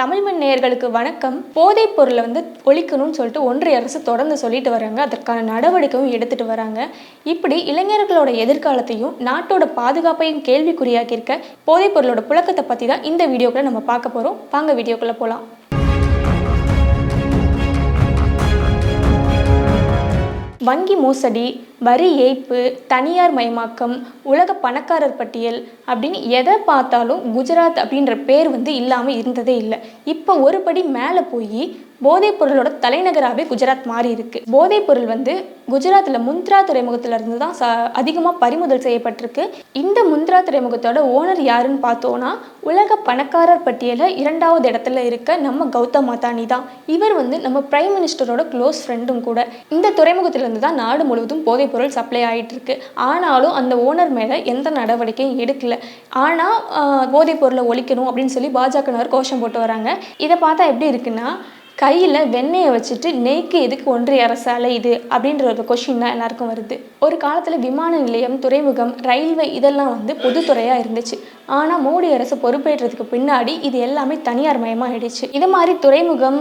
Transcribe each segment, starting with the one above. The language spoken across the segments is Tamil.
தமிழ் மண் நேயர்களுக்கு வணக்கம். போதைப் பொருளை வந்து ஒழிக்கணும்னு சொல்லிட்டு ஒன்றிய அரசு தொடர்ந்து சொல்லிட்டு வராங்க. அதற்கான நடவடிக்கையும் எடுத்துட்டு வராங்க. இப்படி இளைஞர்களோட எதிர்காலத்தையும் நாட்டோட பாதுகாப்பையும் கேள்விக்குறியாக்கியிருக்க போதைப் பொருளோட புழக்கத்தை பற்றி தான் இந்த வீடியோக்குள்ள நம்ம பார்க்க போகிறோம் வாங்க வீடியோக்குள்ளே போகலாம் வங்கி மோசடி வரி ஏய்ப்பு தனியார் மயமாக்கம் உலக பணக்காரர் பட்டியல் அப்படின்னு எதை பார்த்தாலும் குஜராத் அப்படின்ற பேர் வந்து இல்லாமல் இருந்ததே இல்லை. இப்போ ஒரு படி மேலே போய் போதைப் பொருளோட தலைநகராகவே குஜராத் மாறி இருக்கு போதைப் பொருள் வந்து குஜராத்தில் முந்த்ரா துறைமுகத்துல இருந்து தான் ச அதிகமாக பறிமுதல் செய்யப்பட்டிருக்கு. இந்த முந்த்ரா துறைமுகத்தோட ஓனர் யாருன்னு பார்த்தோன்னா உலக பணக்காரர் பட்டியலில் இரண்டாவது இடத்துல இருக்க நம்ம கௌதம் மாதானி தான். இவர் வந்து நம்ம பிரைம் மினிஸ்டரோட க்ளோஸ் ஃப்ரெண்டும் கூட. இந்த துறைமுகத்திலிருந்து தான் நாடு முழுவதும் போதைப் பொருள் சப்ளை ஆகிட்டு இருக்கு ஆனாலும் அந்த ஓனர் மேலே எந்த நடவடிக்கையும் எடுக்கல. ஆனால் போதைப் பொருளை ஒழிக்கணும் அப்படின்னு சொல்லி பாஜகனவர் கோஷம் போட்டு வராங்க. இதை பார்த்தா எப்படி இருக்குன்னா கையில் வெண்ணெயை வச்சுட்டு நெய்க்கு எதுக்கு ஒன்றிய அரசு அலையுது அப்படின்ற ஒரு கொஷின் தான் எல்லாருக்கும் வருது. ஒரு காலத்தில் விமான நிலையம் துறைமுகம் ரயில்வே இதெல்லாம் வந்து பொதுத்துறையாக இருந்துச்சு. ஆனால் மோடி அரசு பொறுப்பேற்றதுக்கு பின்னாடி இது எல்லாமே தனியார் மயமாக ஆயிடுச்சு இது மாதிரி துறைமுகம்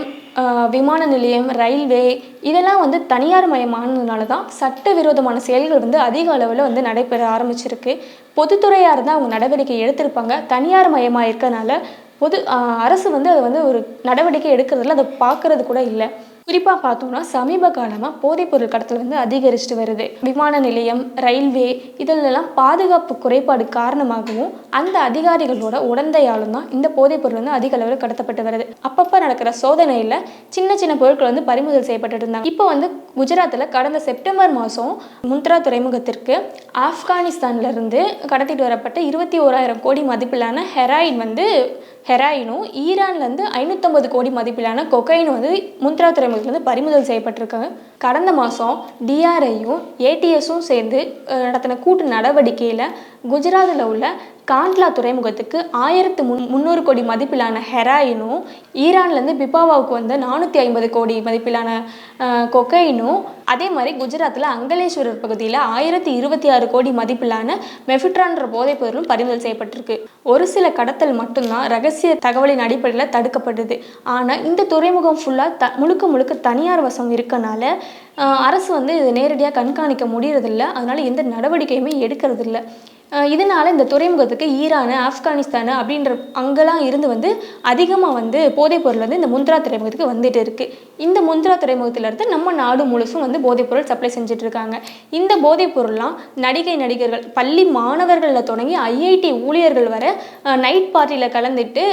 விமான நிலையம் ரயில்வே இதெல்லாம் வந்து தனியார் மயமானதுனால தான் சட்டவிரோதமான செயல்கள் வந்து அதிக அளவில் வந்து நடைபெற ஆரம்பிச்சிருக்கு. பொதுத்துறையாக இருந்தால் அவங்க நடவடிக்கை எடுத்திருப்பாங்க. தனியார் மயமாக இருக்கனால பொது அரசு வந்து அதை வந்து ஒரு நடவடிக்கை எடுக்கிறதில்ல அதை பார்க்கறது கூட இல்லை. குறிப்பாக பார்த்தோம்னா சமீப காலமாக போதைப்பொருள் கடத்தல் வந்து அதிகரிச்சுட்டு வருது. விமான நிலையம் ரயில்வே இதிலெல்லாம் பாதுகாப்பு குறைபாடு காரணமாகவும் அந்த அதிகாரிகளோட உடந்தையாலும் தான் இந்த போதைப்பொருள் வந்து அதிக அளவில் கடத்தப்பட்டு வருது. அப்பப்போ நடக்கிற சோதனையில் சின்ன சின்ன பொருட்கள் வந்து பறிமுதல் செய்யப்பட்டு இருந்தாங்க. இப்போ வந்து குஜராத்தில் கடந்த செப்டம்பர் மாதம் முந்த்ரா துறைமுகத்திற்கு ஆப்கானிஸ்தான்ல இருந்து கடத்திட்டு வரப்பட்ட இருபத்தி ஓராயிரம் கோடி மதிப்பிலான ஹெராயின் வந்து ஹெராயினும் ஈரான்லேருந்து ஐநூற்றம்பது கோடி மதிப்பிலான கொக்கைனும் வந்து முந்த்ரா துறைமுகத்துலேருந்து பறிமுதல் செய்யப்பட்டிருக்காங்க. கடந்த மாதம் டிஆர்ஐயும் ஏடிஎஸும் சேர்ந்து நடத்தின கூட்டு நடவடிக்கையில் குஜராத்தில் உள்ள காண்ட்லா துறைமுகத்துக்கு ஆயிரத்து முன் முந்நூறு கோடி மதிப்பிலான ஹெராயினும் ஈரான்லேருந்து பிபாவாவுக்கு வந்த நானூற்றி ஐம்பது கோடி மதிப்பிலான கொக்கைனும் அதே மாதிரி குஜராத்தில் அங்கலேஸ்வரர் பகுதியில் ஆயிரத்தி இருபத்தி ஆறு கோடி மதிப்பிலான மெஃபிட்ரான்ற போதைப் பொருளும் பறிமுதல் செய்யப்பட்டிருக்கு. ஒரு சில கடத்தல் மட்டும்தான் ரகசிய தகவலின் அடிப்படையில் தடுக்கப்படுது. ஆனால் இந்த துறைமுகம் ஃபுல்லாக த முழுக்க முழுக்க தனியார் வசம் இருக்கனால அரசு வந்து இதை நேரடியாக கண்காணிக்க முடியறதில்ல. அதனால் எந்த நடவடிக்கையுமே எடுக்கிறதில்ல. இதனால் இந்த துறைமுகத்துக்கு ஈரான் ஆப்கானிஸ்தான் அப்படின்ற அங்கெல்லாம் இருந்து வந்து அதிகமாக வந்து போதைப் பொருள் வந்து இந்த முந்த்ரா துறைமுகத்துக்கு வந்துட்டு இருக்குது இந்த முந்த்ரா துறைமுகத்திலிருந்து நம்ம நாடு முழுசும் வந்து போதைப் பொருள் சப்ளை செஞ்சுட்டு இருக்காங்க. இந்த போதைப் பொருள்லாம் நடிகை நடிகர்கள் பள்ளி மாணவர்களில் தொடங்கி ஐஐடி ஊழியர்கள் வர நைட் பார்ட்டியில் கலந்துட்டு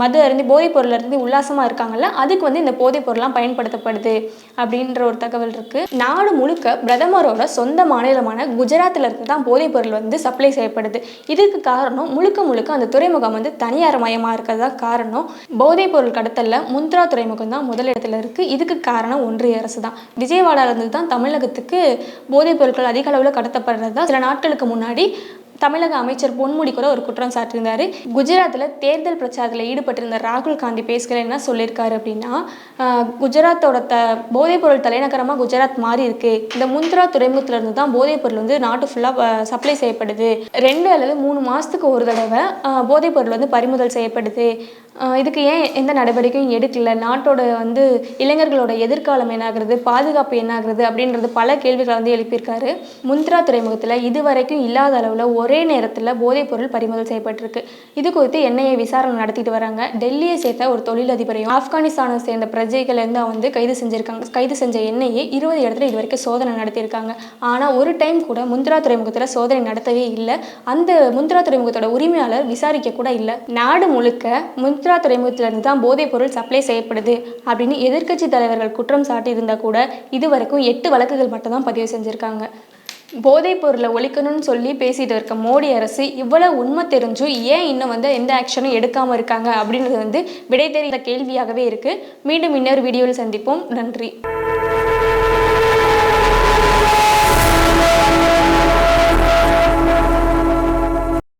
மது அருந்து போதைப் பொருள் இருந்து உல்லாசமாக இருக்காங்கல்ல அதுக்கு வந்து இந்த போதைப் பொருள்லாம் பயன்படுத்தப்படுது அப்படின்ற ஒரு தகவல் இருக்குது நாடு முழுக்க பிரதமரோட சொந்த மாநிலமான குஜராத்தில் இருந்து தான் போதைப் பொருள் வந்து சப்ளை செய்யப்படுது இதுக்கு காரணம் முழுக்க முழுக்க அந்த துறைமுகம் வந்து தனியார் மயமாக இருக்கிறதா காரணம். போதைப் பொருள் கடத்தல்ல முந்த்ரா துறைமுகம் தான் முதலிடத்தில் இருக்கு. இதுக்கு காரணம் ஒன்றிய அரசு தான். விஜயவாடால இருந்து தான் தமிழகத்துக்கு போதைப் பொருட்கள் அதிக அளவில் கடத்தப்படுறது தான். சில நாட்களுக்கு முன்னாடி தமிழக அமைச்சர் பொன்முடி கூட ஒரு குற்றம் சாட்டியிருந்தார். குஜராத்தில் தேர்தல் பிரச்சாரத்தில் ஈடுபட்டிருந்த ராகுல் காந்தி பேசுகிற என்ன சொல்லியிருக்காரு அப்படின்னா குஜராத்தோட த போதைப்பொருள் தலைநகரமாக குஜராத் மாறி இருக்கு இந்த முந்த்ரா துறைமுகத்துல இருந்து தான் போதைப்பொருள் வந்து நாட்டு ஃபுல்லாக சப்ளை செய்யப்படுது. ரெண்டு அல்லது மூணு மாதத்துக்கு ஒரு தடவை போதைப்பொருள் வந்து பறிமுதல் செய்யப்படுது. இதுக்கு ஏன் எந்த நடவடிக்கையும் எடுக்கல? நாட்டோட வந்து இளைஞர்களோட எதிர்காலம் என்னாகிறது? பாதுகாப்பு என்னாகிறது? அப்படின்றது பல கேள்விகளை வந்து எழுப்பியிருக்காரு. முந்த்ரா துறைமுகத்தில் இதுவரைக்கும் இல்லாத அளவில் ஒரே நேரத்தில் போதைப் பொருள் பறிமுதல் செய்யப்பட்டிருக்கு. இது குறித்து என்ஐஏ விசாரணை நடத்திட்டு வராங்க. டெல்லியை சேர்த்த ஒரு தொழிலதிபரையும் ஆப்கானிஸ்தானை சேர்ந்த பிரஜைகள்லேருந்து வந்து கைது செஞ்சிருக்காங்க. கைது செஞ்ச என்ஐஏ இருபது இடத்துல இது வரைக்கும் சோதனை நடத்தியிருக்காங்க. ஆனால் ஒரு டைம் கூட முந்த்ரா துறைமுகத்தில் சோதனை நடத்தவே இல்லை. அந்த முந்த்ரா துறைமுகத்தோட உரிமையாளர் விசாரிக்க கூட இல்லை. நாடு முழுக்க முத்ரா துறைமுகத்திலிருந்து தான் போதைப் பொருள் சப்ளை செய்யப்படுது அப்படின்னு எதிர்க்கட்சி தலைவர்கள் குற்றம் சாட்டி இருந்தால் கூட இது வரைக்கும் எட்டு வழக்குகள் மட்டும் தான் பதிவு செஞ்சுருக்காங்க. போதைப் பொருளை ஒழிக்கணும்னு சொல்லி பேசிட்டு இருக்க மோடி அரசு இவ்வளவு உண்மை தெரிஞ்சும் ஏன் இன்னும் வந்து எந்த ஆக்ஷனும் எடுக்காமல் இருக்காங்க அப்படின்றது வந்து விடை தெரிந்த கேள்வியாகவே இருக்குது மீண்டும் இன்னொரு வீடியோவில் சந்திப்போம். நன்றி.